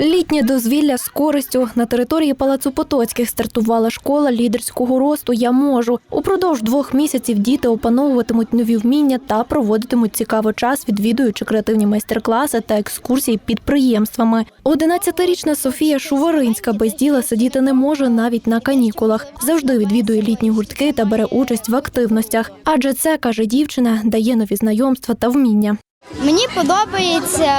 Літнє дозвілля з користю на території Палацу Потоцьких стартувала школа лідерського росту Я можу. Упродовж двох місяців діти опановуватимуть нові вміння та проводитимуть цікавий час, відвідуючи креативні майстер-класи та екскурсії підприємствами. 11-річна Софія Шуворинська без діла сидіти не може навіть на канікулах. Завжди відвідує літні гуртки та бере участь в активностях. Адже це каже дівчина, дає нові знайомства та вміння. Мені подобається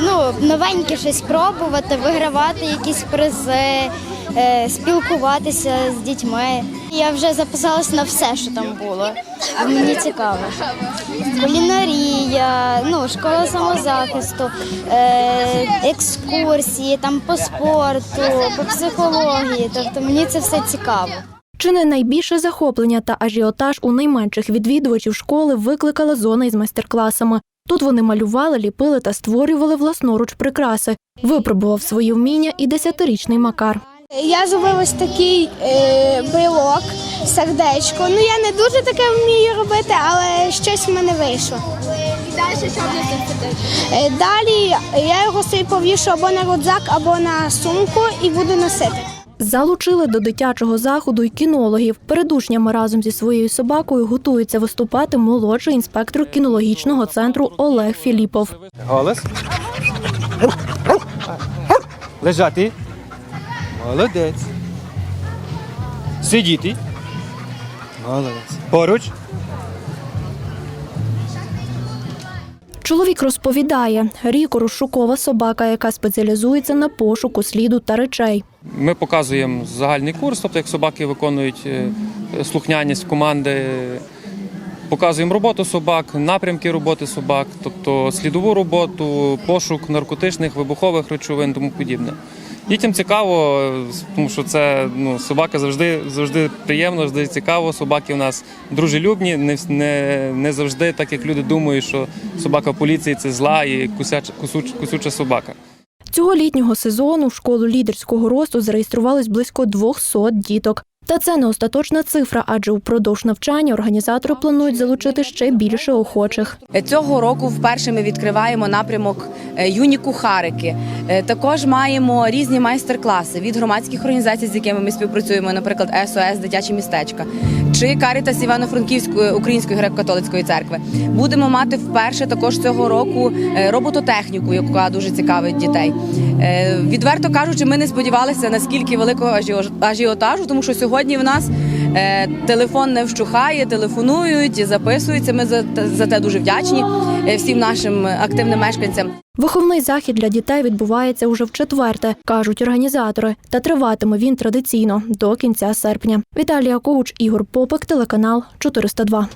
ну, новеньке щось пробувати, вигравати якісь призи, е, спілкуватися з дітьми. Я вже записалась на все, що там було. Мені цікаво. Кулінарія, ну, школа самозахисту, е, екскурсії там по спорту, по психології. Тобто мені це все цікаво. Чи не найбільше захоплення та ажіотаж у найменших відвідувачів школи викликала зона із майстер-класами. Тут вони малювали, ліпили та створювали власноруч прикраси. Випробував свої вміння і десятирічний Макар. Я зробив ось такий е, брелок, сердечко. Ну я не дуже таке вмію робити, але щось в мене вийшло. І далі що Далі я його собі повішу або на рюкзак, або на сумку і буду носити. Залучили до дитячого заходу й кінологів. Перед учнями разом зі своєю собакою готується виступати молодший інспектор кінологічного центру Олег Філіпов. Голос. Лежати. Молодець. Сидіти. Молодець. Поруч. Чоловік розповідає, Ріко розшукова собака, яка спеціалізується на пошуку сліду та речей. Ми показуємо загальний курс, тобто як собаки виконують е, слухняність команди. Показуємо роботу собак, напрямки роботи собак, тобто слідову роботу, пошук наркотичних, вибухових речовин, тому подібне. Дітям цікаво, тому що це ну, собака завжди, завжди приємно, завжди цікаво. Собаки у нас дружелюбні, не, не, не завжди так, як люди думають, що собака поліції це зла і кусяча, кусуч, кусюча собака. Цього літнього сезону в школу лідерського росту зареєструвалось близько 200 діток. Та це не остаточна цифра, адже упродовж навчання організатори планують залучити ще більше охочих. Цього року вперше ми відкриваємо напрямок юні кухарики. Е, Також маємо різні майстер-класи від громадських організацій, з якими ми співпрацюємо, наприклад, СОС Дитячі містечка чи Карітас Івано-Франківської Української греко-католицької церкви. Будемо мати вперше також цього року е, робототехніку, яка дуже цікавить дітей. Е, Відверто кажучи, ми не сподівалися наскільки великого ажіотажу, тому що сьогодні в нас Е, Телефон не вщухає, телефонують, записуються. Ми за, за те дуже вдячні е, всім нашим активним мешканцям. Виховний захід для дітей відбувається уже в четверте, кажуть організатори, та триватиме він традиційно до кінця серпня. Віталія Коуч, Ігор Попик, телеканал 402.